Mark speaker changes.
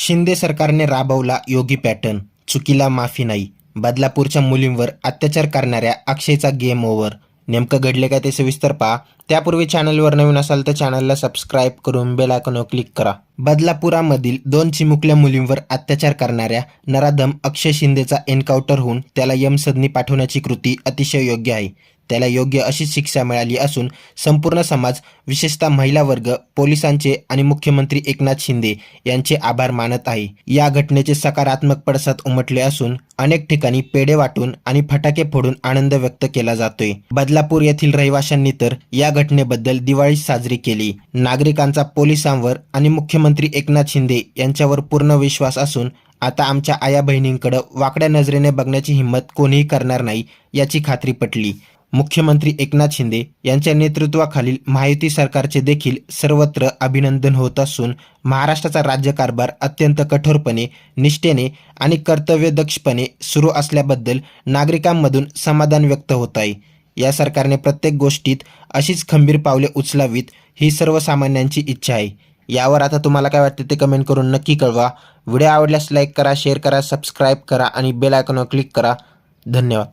Speaker 1: शिंदे सरकारने राबवला योगी पॅटर्न. चुकीला माफी नाही. बदलापूरच्या मुलींवर अत्याचार करणाऱ्या अक्षयचा गेम ओव्हर. नेमकं घडले काय ते सविस्तर पहा. त्यापूर्वी चॅनलवर नवीन असाल तर चॅनलला सबस्क्राईब करून बेल आयकॉनवर क्लिक करा. बदलापुरामधील दोन चिमुकल्या मुलींवर अत्याचार करणाऱ्या नराधम अक्षय शिंदेचा एन्काउंटर होऊन त्याला यमसदनी पाठवण्याची कृती अतिशय योग्य आहे. त्याला योग्य अशी शिक्षा मिळाली असून संपूर्ण समाज विशेषतः महिला वर्ग पोलिसांचे आणि मुख्यमंत्री एकनाथ शिंदे यांचे आभार मानत आहे. या घटनेचे सकारात्मक पडसाद उमटले असून अनेक ठिकाणी पेढे वाटून आणि फटाके फोडून आनंद व्यक्त केला जातोय. बदलापूर येथील रहिवाशांनी तर या घटनेबद्दल दिवाळी साजरी केली. नागरिकांचा पोलिसांवर आणि मुख्यमंत्री एकनाथ शिंदे यांच्यावर पूर्ण विश्वास असून आता आमच्या आया बहिणींकडे वाकड्या नजरेने बघण्याची हिंमत कोणीही करणार नाही याची खात्री पटली. मुख्यमंत्री एकनाथ शिंदे यांच्या नेतृत्वाखालील महायुती सरकारचे देखील सर्वत्र अभिनंदन होत असून महाराष्ट्राचा राज्यकारभार अत्यंत कठोरपणे निष्ठेने आणि कर्तव्यदक्षपणे सुरू असल्याबद्दल नागरिकांमधून समाधान व्यक्त होत आहे. या सरकारने प्रत्येक गोष्टीत अशीच खंबीर पावले उचलावीत ही सर्वसामान्यांची इच्छा आहे. यावर आता तुम्हाला काय वाटते ते कमेंट करून नक्की कळवा. व्हिडिओ आवडल्यास लाईक करा शेअर करा सबस्क्राईब करा आणि बेल आयकॉनवर क्लिक करा. धन्यवाद.